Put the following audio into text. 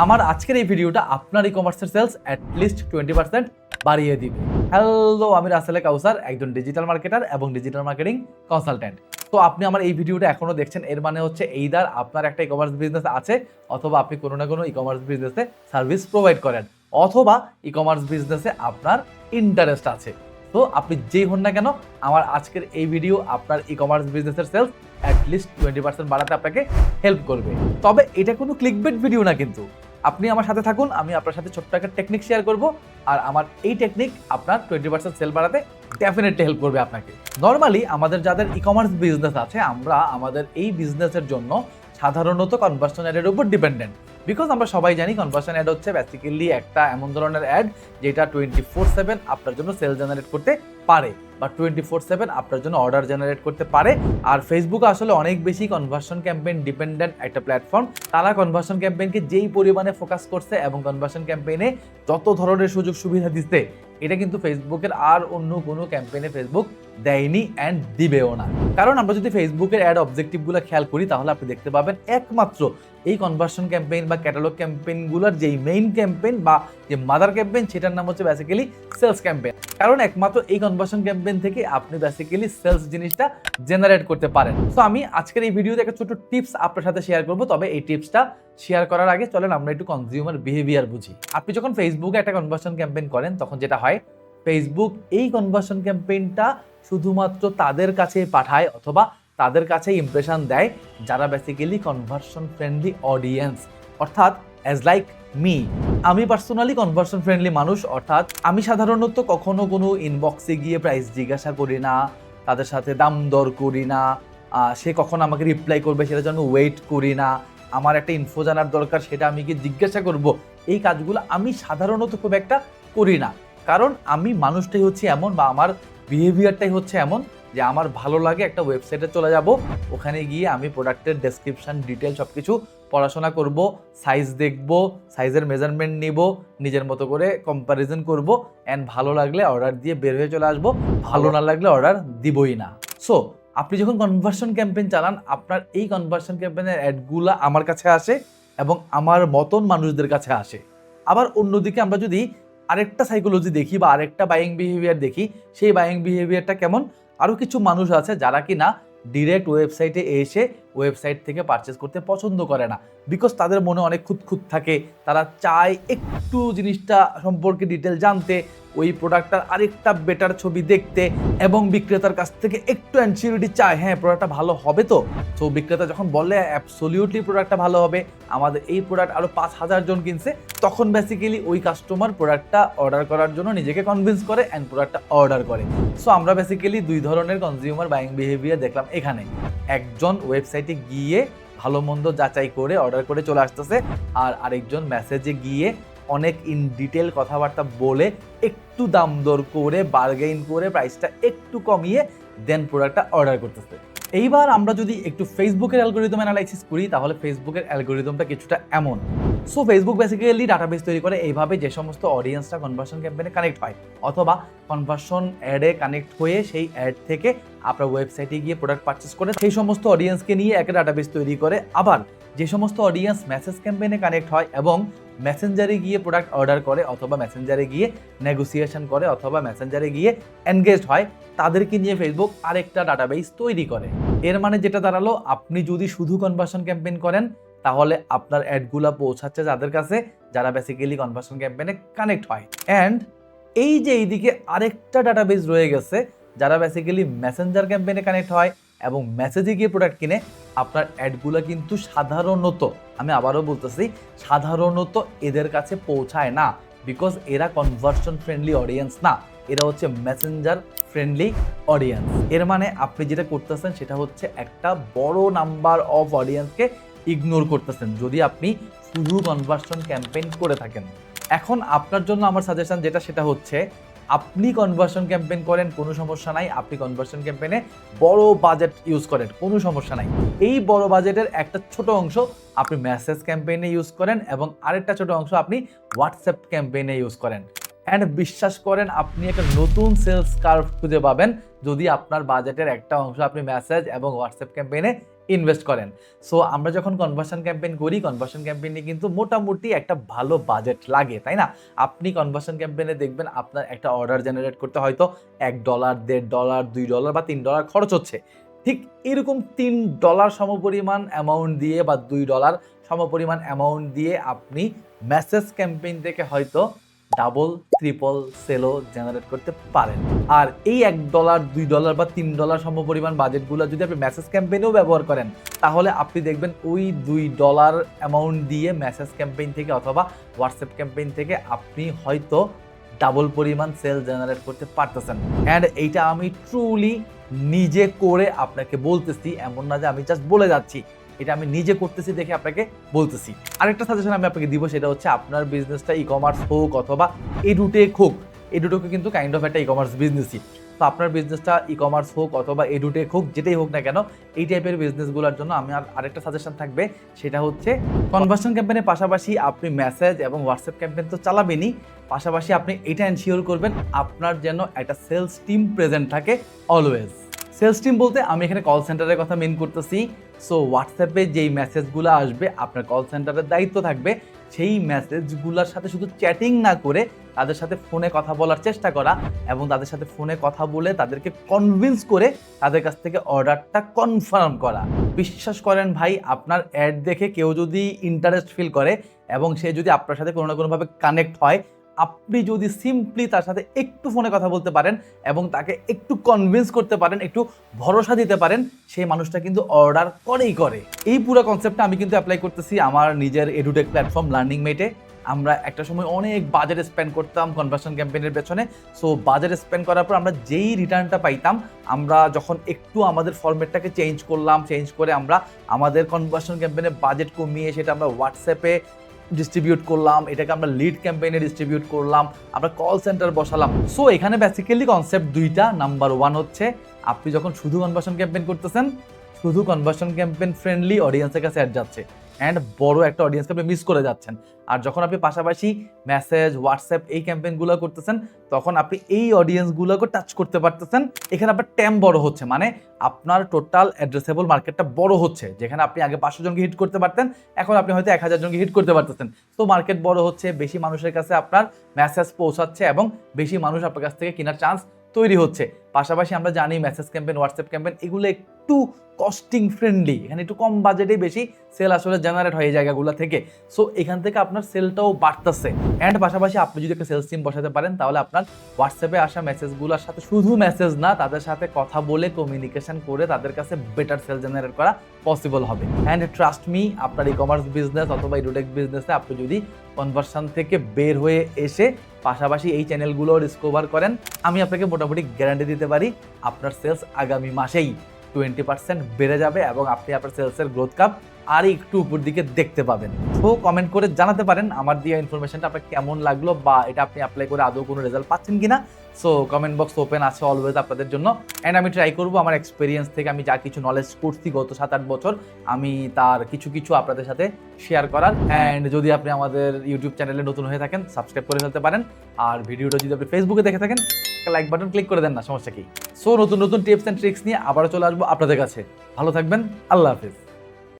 আমার আজকের এই ভিডিওটা আপনার ই কমার্সের সেলস অ্যাটলিস্ট টোয়েন্টি পার্সেন্ট বাড়িয়ে দিবে। হ্যালো আমি রাসেলে কাউসার, একজন ডিজিটাল মার্কেটার এবং ডিজিটাল মার্কেটিং কনসালট্যান্ট তো আপনি আমার এই ভিডিওটা এখনও দেখছেন, এর মানে হচ্ছে এইদার আপনার একটা ই কমার্স বিজনেস আছে, অথবা আপনি কোনো না কোনো ই কমার্স বিজনেসে সার্ভিস প্রোভাইড করেন, অথবা ই কমার্স বিজনেসে আপনার ইন্টারেস্ট আছে। তো আপনি যেই হন না কেন, আমার আজকের এই ভিডিও আপনার ই কমার্স বিজনেসের sales at least twenty percent বাড়াতে আপনাকে হেল্প করবে। তবে এটা কোনো ক্লিকবেট ভিডিও না কিন্তু। আপনি আমার সাথে থাকুন, আমি আপনার সাথে ছোট্ট একটা টেকনিক শেয়ার করব। আর আমার এই টেকনিক আপনার টোয়েন্টি পার্সেন্ট সেল বাড়াতে ডেফিনেটলি হেল্প করবে আপনাকে। নর্মালি আমাদের যাদের ই কমার্স বিজনেস আছে, আমরা আমাদের এই বিজনেসের জন্য সাধারণত কনভার্সন উপর ডিপেন্ডেন্ট বিকজ আমরা সবাই জানি কনভার্সন অ্যাড হচ্ছে বেসিক্যালি একটা এমন ধরনের অ্যাড যেটা টোয়েন্টি ফোর সেভেন আপনার জন্য সেল জেনারেট করতে পারে বা টোয়েন্টি ফোর সেভেন আপনার জন্য অর্ডার জেনারেট করতে পারে। আর ফেসবুক আসলে অনেক বেশি কনভার্সন ক্যাম্পেইন ডিপেন্ডেন্ট একটা প্ল্যাটফর্ম তারা কনভার্সন ক্যাম্পেইনকে যেই পরিমাণে ফোকাস করছে এবং কনভার্সন ক্যাম্পেইনে যত ধরনের সুযোগ সুবিধা দিচ্ছে, এটা কিন্তু ফেসবুকের আর অন্য কোনো ক্যাম্পেইনে ফেসবুক দেয়নি অ্যান্ড দিবেও না। কারণ আমরা যদি ফেসবুকের অ্যাড অবজেক্টিভগুলো খেয়াল করি, তাহলে আপনি দেখতে পাবেন একমাত্র এই কনভার্সন ক্যাম্পেইন বা ক্যাটালগ ক্যাম্পেইনগুলোর যেই মেইন ক্যাম্পেইন বা যে মাদার ক্যাম্পেইন সেটার নাম হচ্ছে বেসিক্যালি সেলস ক্যাম্পেইন কারণ একমাত্র এই কনভার্সন ক্যাম্পেইন থেকে আপনি বেসিক্যালি সেলস জিনিসটা জেনারেট করতে পারেন। তো আমি আজকের এই ভিডিওতে একটা ছোট টিপস আপনার সাথে শেয়ার করব। তবে এই টিপসটা শেয়ার করার আগে চলেন আমরা একটু কনজিউমার বিহেভিয়ার বুঝি। আপনি যখন ফেসবুকে একটা কনভার্সন ক্যাম্পেইন করেন, তখন যেটা হয় ফেসবুক এই কনভার্সন ক্যাম্পেইনটা শুধুমাত্র তাদের কাছে পাঠায় অথবা তাদের কাছে ইমপ্রেশন দেয় যারা বেসিক্যালি কনভার্সন ফ্রেন্ডলি অডিয়েন্স অর্থাৎ অ্যাজ লাইক মি আমি পার্সোনালি কনভার্সন ফ্রেন্ডলি মানুষ, অর্থাৎ আমি সাধারণত কখনো কোনো ইনবক্সে গিয়ে প্রাইস জিজ্ঞাসা করি না, তাদের সাথে দাম দর করি না সে কখন আমাকে রিপ্লাই করবে সেটা জন্য ওয়েট করি না, আমার একটা ইনফো জানার দরকার সেটা আমি কি জিজ্ঞাসা করব, এই কাজগুলো আমি সাধারণত খুব একটা করি না। কারণ আমি মানুষটাই হচ্ছে এমন বা আমার বিহেভিয়ারটাই হচ্ছে এমন যে আমার ভালো লাগে একটা ওয়েবসাইটে চলে যাব। ওখানে গিয়ে আমি প্রোডাক্টের ডেসক্রিপশন ডিটেল সব কিছু পড়াশোনা করব সাইজ দেখব সাইজের মেজারমেন্ট নিব, নিজের মতো করে কম্প্যারিজন করব অ্যান্ড ভালো লাগলে অর্ডার দিয়ে বের হয়ে চলে আসব, ভালো না লাগলে অর্ডার দিবই না। সো আপনি যখন কনভার্সন ক্যাম্পেইন চালান, আপনার এই কনভার্সন ক্যাম্পেইনের অ্যাডগুলো আমার কাছে আসে এবং আমার মতন মানুষদের কাছে আসে। আবার অন্যদিকে আমরা যদি আরেকটা সাইকোলজি দেখি বা আরেকটা বাইং বিহেভিয়ার দেখি, সেই বাইং বিহেভিয়ারটা কেমন? আরও কিছু মানুষ আছে যারা কি না ডিরেক্ট ওয়েবসাইটে এসে ওয়েবসাইট থেকে পারচেস করতে পছন্দ করে না। বিকজ তাদের মনে অনেক খুঁতখুত থাকে, তারা চায় একটু জিনিসটা সম্পর্কে ডিটেল জানতে, ওই প্রোডাক্টটার আরেকটা বেটার ছবি দেখতে, এবং বিক্রেতার কাছ থেকে একটু অ্যানসিউরিটি চায় হ্যাঁ প্রোডাক্টটা ভালো হবে তো? তো বিক্রেতা যখন বলে অ্যাবসলিউটলি প্রোডাক্টটা ভালো হবে, আমাদের এই প্রোডাক্ট আরও পাঁচ হাজার জন কিনছে, তখন বেসিক্যালি ওই কাস্টমার প্রোডাক্টটা অর্ডার করার জন্য নিজেকে কনভিন্স করে অ্যান্ড প্রোডাক্টটা অর্ডার করে। সো আমরা বেসিক্যালি দুই ধরনের কনজিউমার বাইং বিহেভিয়ার দেখলাম এখানে। একজন ওয়েবসাইটে গিয়ে ভালো মন্দ যাচাই করে অর্ডার করে চলে আসতেছে আর আরেকজন মেসেজে গিয়ে অনেক ইন ডিটেল কথাবার্তা বলে একটু দাম দর করে বার্গেইন করে প্রাইসটা একটু কমিয়ে দেন প্রোডাক্টটা অর্ডার করতেছে। এইবার আমরা যদি একটু ফেসবুকের অ্যালগোরিদম অ্যানালাইসিস করি, তাহলে ফেসবুকের অ্যালগোরিদমটা কিছুটা এমন। সো ফেসবুক বেসিক্যালি ডাটাবেস তৈরি করে এইভাবে যে সমস্ত অডিয়েন্সটা কনভার্সন ক্যাম্পেনে কানেক্ট হয়, অথবা কনভার্সন অ্যাডে কানেক্ট হয়ে সেই অ্যাড থেকে আপনার ওয়েবসাইটে গিয়ে প্রোডাক্ট পারচেস করে সেই সমস্ত অডিয়েন্সকে নিয়ে একটা ডাটাবেস তৈরি করে। আবার যে সমস্ত অডিয়েন্স মেসেজ ক্যাম্পেনে কানেক্ট হয় এবং মেসেঞ্জারে গিয়ে প্রোডাক্ট অর্ডার করে অথবা মেসেঞ্জারে গিয়ে নেগোসিয়েশন করে অথবা মেসেঞ্জারে গিয়ে এনগেজড হয়, তাদেরকে নিয়ে ফেসবুক আরেকটা ডাটাবেস তৈরি করে। এর মানে যেটা দাঁড়াল, আপনি যদি শুধু কনভার্সন ক্যাম্পেইন করেন তাহলে আপনার অ্যাডগুলো পৌঁছাচ্ছে যাদের কাছে, যারা বেসিক্যালি কনভার্সন ক্যাম্পেনে কানেক্ট হয়। অ্যান্ড এই যে এইদিকে আরেকটা ডাটাবেস রয়ে গেছে, যারা বেসিক্যালি মেসেঞ্জার ক্যাম্পেনে কানেক্ট হয় এবং মেসেজে গিয়ে প্রোডাক্ট কিনে, আপনার অ্যাডগুলো কিন্তু সাধারণত, আমি আবারও বলতেছি, সাধারণত এদের কাছে পৌঁছায় না। বিকজ এরা কনভার্সন ফ্রেন্ডলি অডিয়েন্স না। এরা হচ্ছে মেসেঞ্জার ফ্রেন্ডলি অডিয়েন্স এর মানে আপনি যেটা করতেছেন, সেটা হচ্ছে একটা বড় নাম্বার অফ অডিয়েন্সকে ইগনোর করতেছেন, যদি আপনি শুধু কনভার্সন ক্যাম্পেইন করে থাকেন। এখন আপনার জন্য আমার সাজেশন যেটা, সেটা হচ্ছে, আপনি কনভার্সন ক্যাম্পেইন করেন, কোনো সমস্যা নাই। আপনি কনভার্সন ক্যাম্পেইনে বড় বাজেট ইউজ করেন, কোনো সমস্যা নাই। এই বড় বাজেটের একটা ছোট অংশ আপনি মেসেজ ক্যাম্পেইনে ইউজ করেন এবং আরেকটা ছোট অংশ আপনি হোয়াটসঅ্যাপ ক্যাম্পেইনে ইউজ করেন। অ্যান্ড বিশ্বাস করেন, আপনি একটা নতুন সেলস কার্ভ খুঁজে পাবেন। যদি আপনার বাজেটের একটা অংশ আপনি মেসেজ এবং হোয়াটসঅ্যাপ ক্যাম্পেইনে ইনভেস্ট করেন। সো আমরা যখন কনভার্সন ক্যাম্পেইন করি কনভার্সন ক্যাম্পেইনে কিন্তু মোটামুটি একটা ভালো বাজেট লাগে, তাই না? আপনি কনভার্সন ক্যাম্পেইনে দেখবেন আপনার একটা অর্ডার জেনারেট করতে হয়তো এক ডলার দেড় ডলার দুই ডলার বা তিন ডলার খরচ হচ্ছে। ঠিক এরকম তিন ডলার সমপরিমাণ অ্যামাউন্ট দিয়ে বা দুই ডলার সমপরিমাণ অ্যামাউন্ট দিয়ে আপনি মেসেজ ক্যাম্পেইন থেকে হয়তো ডাবল, ট্রিপল সেলও জেনারেট করতে পারেন। আর এই এক ডলার দুই ডলার বা তিন ডলার সম পরিমাণ বাজেটগুলো যদি আপনি মেসেজ ক্যাম্পেইনেও ব্যবহার করেন, তাহলে আপনি দেখবেন ওই দুই ডলার অ্যামাউন্ট দিয়ে মেসেজ ক্যাম্পেইন থেকে অথবা হোয়াটসঅ্যাপ ক্যাম্পেইন থেকে আপনি হয়তো ডাবল পরিমাণ সেল জেনারেট করতে পারতেছেন। অ্যান্ড এইটা আমি ট্রুলি নিজে করে আপনাকে বলতেছি, এমন না যে আমি জাস্ট বলে যাচ্ছি। এটা আমি নিজে করতেছি দেখে আপনাকে বলতেছি। আরেকটা সাজেশন আমি আপনাকে দিব, সেটা হচ্ছে আপনার বিজনেসটা ই কমার্স হোক অথবা এডুটেক হোক এডুটেকও কিন্তু কাইন্ড অফ একটা ই কমার্স বিজনেসই তো আপনার বিজনেসটা ই কমার্স হোক অথবা এডুটেক হোক, যেটাই হোক না কেন, এই টাইপের বিজনেসগুলোর জন্য আমি আর আরেকটা সাজেশন থাকবে, সেটা হচ্ছে কনভার্সন ক্যাম্পেনের পাশাপাশি আপনি মেসেজ এবং হোয়াটসঅ্যাপ ক্যাম্পেন তো চালাবেনই, পাশাপাশি আপনি এটা এনশিওর করবেন আপনার যেন একটা সেলস টিম প্রেজেন্ট থাকে অলওয়েজ সেলস টিম বলতে আমি এখানে কল সেন্টারের কথা মেন করতেছি সো হোয়াটসঅ্যাপে যেই মেসেজগুলো আসবে, আপনার কল সেন্টারের দায়িত্ব থাকবে, সেই মেসেজগুলোর সাথে শুধু চ্যাটিং না করে তাদের সাথে ফোনে কথা বলার চেষ্টা করা এবং তাদের সাথে ফোনে কথা বলে তাদেরকে কনভিন্স করে তাদের কাছ থেকে অর্ডারটা কনফার্ম করা। বিশ্বাস করেন ভাই, আপনার অ্যাড দেখে কেউ যদি ইন্টারেস্ট ফিল করে এবং সে যদি আপনার সাথে কোনো না কোনোভাবে কানেক্ট হয় আপনি যদি সিম্পলি তার সাথে একটু ফোনে কথা বলতে পারেন এবং তাকে একটু কনভিন্স করতে পারেন, একটু ভরসা দিতে পারেন, সেই মানুষটা কিন্তু অর্ডার করেই করে। এই পুরো কনসেপ্টটা আমি কিন্তু অ্যাপ্লাই করতেছি আমার নিজের এডুটেক প্ল্যাটফর্ম লার্নিং মেটে আমরা একটা সময় অনেক বাজার স্পেন্ড করতাম কনভার্সন ক্যাম্পেইনের পেছনে। সো বাজার স্পেন্ড করার পর আমরা যেই রিটার্নটা পাইতাম, আমরা যখন একটু আমাদের ফরম্যাটটাকে চেঞ্জ করলাম চেঞ্জ করে আমরা আমাদের কনভার্সন ক্যাম্পেইনের বাজেট কমিয়ে সেটা আমরা হোয়াটসঅ্যাপে ডিস্ট্রিবিউট করলাম, এটাকে আমরা লিড ক্যাম্পেইনে ডিস্ট্রিবিউট করলাম, আমরা কল সেন্টার বসালাম। সো এখানে বেসিক্যালি কনসেপ্ট দুইটা। নাম্বার ওয়ান হচ্ছে, আপনি যখন শুধু কনভার্সন ক্যাম্পেইন করতেছেন, শুধু কনভার্সন ক্যাম্পেইন ফ্রেন্ডলি অডিয়েন্সের কাছে অ্যাড যাচ্ছে। অ্যান্ড বড় একটা অডিয়েন্সকে আপনি মিস করে যাচ্ছেন। আর যখন আপনি পাশাপাশি মেসেজ হোয়াটসঅ্যাপ এই ক্যাম্পেইনগুলো করতেছেন, তখন আপনি এই অডিয়েন্সগুলোকে টাচ করতে পারতেছেন। এখানে আপনার ট্যাম বড় হচ্ছে মানে আপনার টোটাল অ্যাড্রেসেবল মার্কেটটা বড় হচ্ছে। যেখানে আপনি আগে পাঁচশো জনকে হিট করতে পারতেন, এখন আপনি হয়তো এক হাজার জনকে হিট করতে পারতেছেন। তো মার্কেট বড় হচ্ছে, বেশি মানুষের কাছে আপনার মেসেজ পৌঁছাচ্ছে এবং বেশি মানুষ আপনার কাছ থেকে কেনার চান্স তৈরি হচ্ছে। পাশাপাশি আমরা জানি মেসেজ ক্যাম্পেন হোয়াটসঅ্যাপ ক্যাম্পেন এগুলো একটু কস্টিং ফ্রেন্ডলি এখানে একটু কম বাজেটেই বেশি সেল আসলে জেনারেট হয় এই জায়গাগুলো থেকে। সো এখান থেকে আপনার সেলটাও বাড়তেছে। অ্যান্ড পাশাপাশি আপনি যদি একটা সেলস টিম বসাতে পারেন, তাহলে আপনার হোয়াটসঅ্যাপে আসা মেসেজগুলোর সাথে শুধু মেসেজ না, তাদের সাথে কথা বলে কমিউনিকেশন করে তাদের কাছে বেটার সেল জেনারেট করা পসিবল হবে। অ্যান্ড ট্রাস্ট মি আপনার ই কমার্স বিজনেস অথবা ইডোটেক বিজনেসে আপনি যদি কনভার্সন থেকে বের হয়ে এসে পাশাপাশি এই চ্যানেলগুলো ডিসকভার করেন, আমি আপনাকে মোটামুটি গ্যারান্টি দিতে পারি আপনার সেলস আগামী মাসেই টোয়েন্টি পার্সেন্ট বেড়ে যাবে এবং আপনি আপনার সেলসের গ্রোথ কাপ আর একটু উপর দিকে দেখতে পাবেন। তো কমেন্ট করে জানাতে পারেন আমার দেওয়া ইনফরমেশনটা আপনার কেমন লাগল বা এটা আপনি অ্যাপ্লাই করে আদৌ কোনো রেজাল্ট পাচ্ছেন কি না সো কমেন্ট বক্স ওপেন আছে অলওয়েজ আপনাদের জন্য। অ্যান্ড আমি ট্রাই করব আমার এক্সপিরিয়েন্স থেকে আমি যা কিছু নলেজ করছি গত সাত আট বছর, আমি তার কিছু কিছু আপনাদের সাথে শেয়ার করার। অ্যান্ড যদি আপনি আমাদের ইউটিউব চ্যানেলে নতুন হয়ে থাকেন সাবস্ক্রাইব করে ফেলতে পারেন। আর ভিডিওটা যদি আপনি ফেসবুকে দেখে থাকেন লাইক বাটন ক্লিক করে দেন না, সমস্যা কি? সো নতুন নতুন টিপস অ্যান্ড ট্রিক্স নিয়ে আবারও চলে আসব আপনাদের কাছে। ভালো থাকবেন, আল্লাহ হাফিজ।